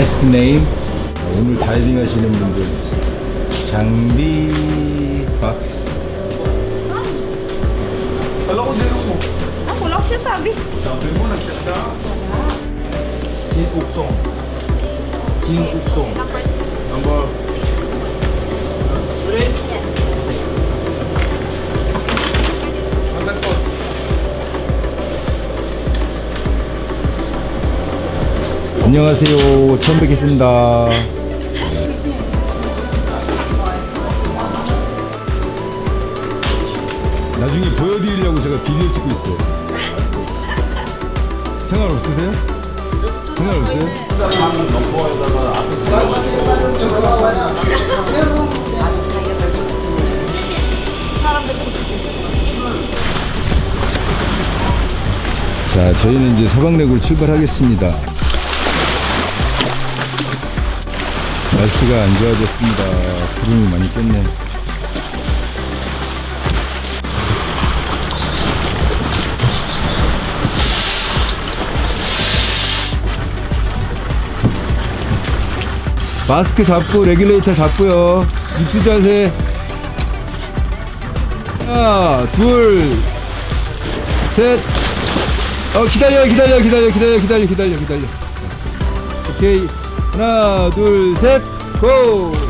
닉네임 오늘 다이빙 하시는 분들 장비 박스 siya sabi. Sabi mo. Number. Ready? 안녕하세요 처음 뵙겠습니다 나중에 보여드리려고 제가 비디오 찍고 있어요 생활 없으세요? 생활 없어요? 자, 저희는 이제 서강내구로 출발하겠습니다. 날씨가 안 좋아졌습니다. 구름이 많이 꼈네. 마스크 잡고 레귤레이터 잡고요. 입수 자세. 하나, 둘, 셋. 어 기다려 기다려 기다려 기다려 기다려 기다려 기다려 오케이 하나 둘 셋 고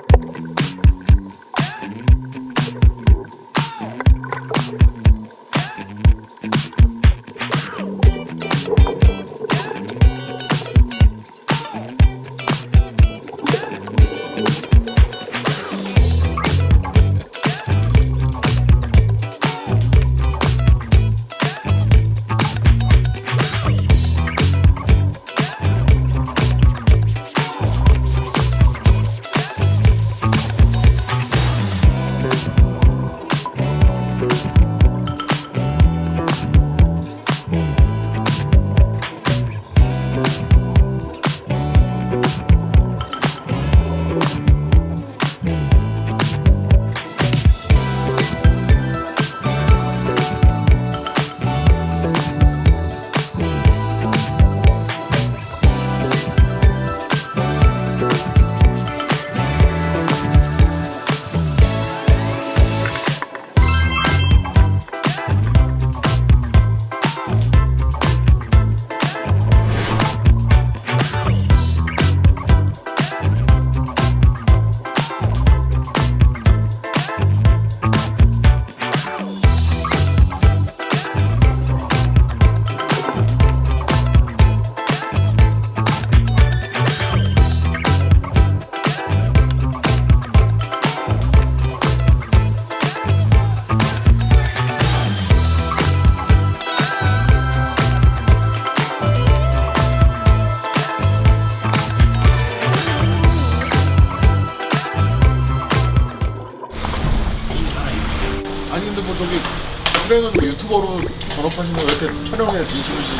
그러면 뭐 유튜버로 전업하시면 왜 이렇게 촬영에 진심이신?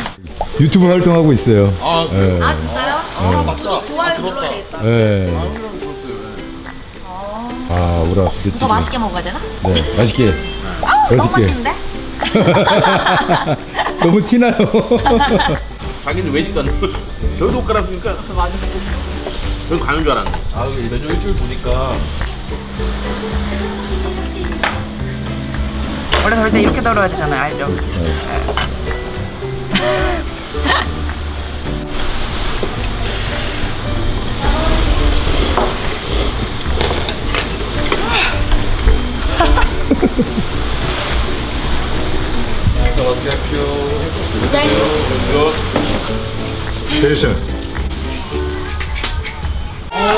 유튜브 활동하고 있어요. 아, 예. 아 진짜요? 아 맞다. 좋아요 아, 들었다. 눌러야 되겠다. 예. 아 형이랑 들었어요. 예. 아, 우라 부대찌개. 더 맛있게 먹어야 되나? 네, 맛있게. 아, 너무 맛있게. 맛있는데? 너무 티나요. 자기는 왜니까 저기도 옷갈아 입으니까 맞아. 여기 가는 줄 알았네 아 메뉴 일주일 보니까 원래 덜 때 이렇게 덜어야 되잖아요, 알죠? 자 맛있게 하십시오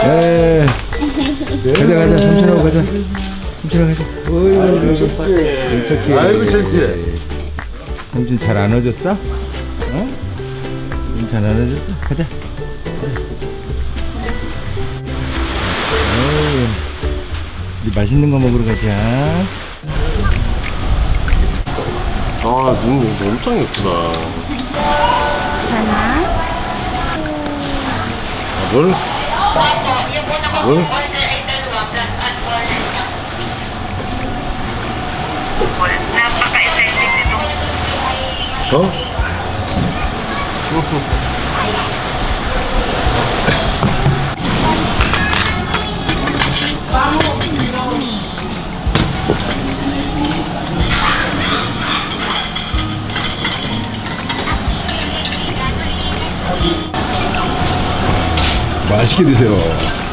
예. 가자, 가자. 삼촌하고 가자. 삼촌하고 가자. 어이구, 착해. 아이고, 창피해. 삼촌 잘 안아줬어? 어? 삼촌 잘 안아줬어? 가자. 어이, 우리 맛있는 거 먹으러 가자. 아 눈 엄청 예쁘다 아, 뭘? 뭘? 어? 맛있게 드세요.